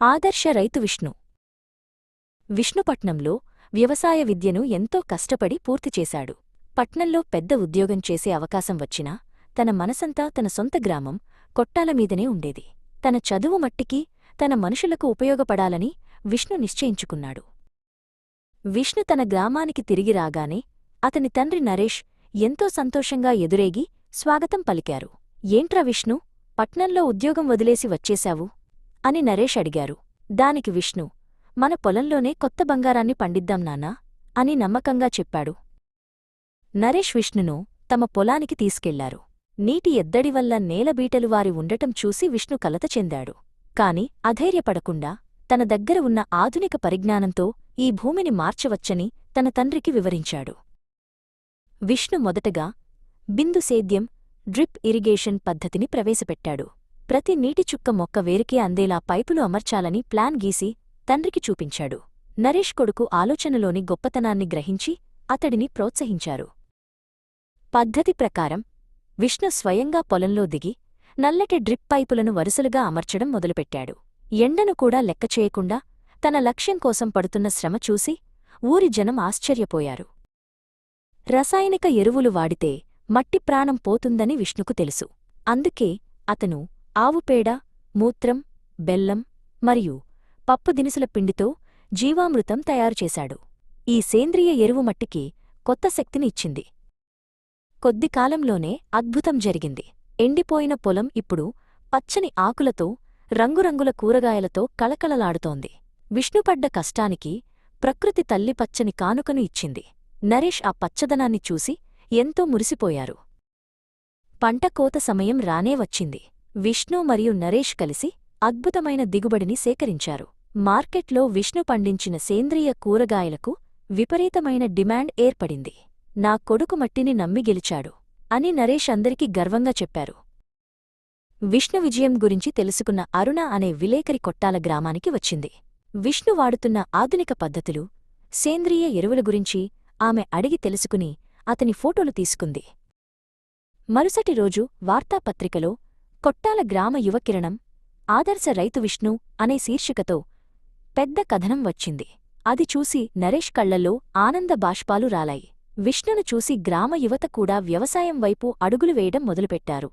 ఆదర్శ రైతు విష్ణు. విష్ణుపట్నంలో వ్యవసాయ విద్యను ఎంతో కష్టపడి పూర్తి చేశాడు. పట్నంలో పెద్ద ఉద్యోగం చేసే అవకాశం వచ్చినా తన మనసంతా తన సొంత గ్రామం కొట్టాలమీదనే ఉండేది. తన చదువు మట్టికి తన మనుషులకు ఉపయోగపడాలని విష్ణు నిశ్చయించుకున్నాడు. విష్ణు తన గ్రామానికి తిరిగి రాగానే అతని తండ్రి నరేష్ ఎంతో సంతోషంగా ఎదురేగి స్వాగతం పలికారు. ఏంట్రా విష్ణు పట్నంలో ఉద్యోగం వదిలేసి వచ్చేశావు? అని నరేష్ అడిగారు. దానికి విష్ణు మన పొలంలోనే కొత్త బంగారాన్ని పండిద్దాం నాన్నా అని నమ్మకంగా చెప్పాడు. నరేష్ విష్ణును తమ పొలానికి తీసుకెళ్ళారు. నీటి ఎద్దడి వల్ల నేలబీటలు వారి ఉండటం చూసి విష్ణు కలత చెందాడు. కాని అధైర్యపడకుండా తన దగ్గర ఉన్న ఆధునిక పరిజ్ఞానంతో ఈ భూమిని మార్చవచ్చని తన తండ్రికి వివరించాడు. విష్ణు మొదటగా బిందు సేద్యం డ్రిప్ ఇరిగేషన్ పద్ధతిని ప్రవేశపెట్టాడు. ప్రతి నీటి చుక్క మొక్క వేరుకే అందేలా పైపులు అమర్చాలని ప్లాన్ గీసి తండ్రికి చూపించాడు. నరేష్ కొడుకు ఆలోచనలోని గొప్పతనాన్ని గ్రహించి అతడిని ప్రోత్సహించారు. పద్ధతి ప్రకారం విష్ణు స్వయంగా పొలంలో దిగి నల్లటి డ్రిప్ పైపులను వరుసలుగా అమర్చడం మొదలుపెట్టాడు. ఎండను కూడా లెక్క చేయకుండా తన లక్ష్యం కోసం పడుతున్న శ్రమ చూసి ఊరి జనం ఆశ్చర్యపోయారు. రసాయనిక ఎరువులు వాడితే మట్టి ప్రాణం పోతుందని విష్ణుకు తెలుసు. అందుకే అతను ఆవుపేడ మూత్రం బెల్లం మరియు పప్పు దినుసుల పిండితో జీవామృతం తయారుచేశాడు ఈ సేంద్రియ ఎరువు మట్టికి కొత్త శక్తిని ఇచ్చింది. కొద్ది కాలంలోనే అద్భుతం జరిగింది. ఎండిపోయిన పొలం ఇప్పుడు పచ్చని ఆకులతో రంగురంగుల కూరగాయలతో కళకళలాడుతోంది. విష్ణుపడ్డ కష్టానికి ప్రకృతి తల్లి పచ్చని కానుకను ఇచ్చింది. నరేష్ ఆ పచ్చదనాన్ని చూసి ఎంతో మురిసిపోయారు. పంటకోత సమయం రానే వచ్చింది. విష్ణు మరియు నరేష్ కలిసి అద్భుతమైన దిగుబడిని సేకరించారు. మార్కెట్లో విష్ణు పండించిన సేంద్రియ కూరగాయలకు విపరీతమైన డిమాండ్ ఏర్పడింది. నా కొడుకు మట్టిని నమ్మి గెలిచాడు అని నరేష్ అందరికీ గర్వంగా చెప్పారు. విష్ణు విజయం గురించి తెలుసుకున్న అరుణ అనే విలేకరి కొట్టాల గ్రామానికి వచ్చింది. విష్ణు వాడుతున్న ఆధునిక పద్ధతులు సేంద్రియ ఎరువుల గురించి ఆమె అడిగి తెలుసుకుని అతని ఫోటోలు తీసుకుంది. మరుసటి రోజు వార్తాపత్రికలో కొట్టాల గ్రామ యువకిరణం ఆదర్శ రైతు విష్ణు అనే శీర్షికతో పెద్ద కథనం వచ్చింది. అది చూసి నరేష్ కళ్ళల్లో ఆనంద బాష్పాలు రాలాయి. విష్ణును చూసి గ్రామ యువత కూడా వ్యవసాయం వైపు అడుగులు వేయడం మొదలుపెట్టారు.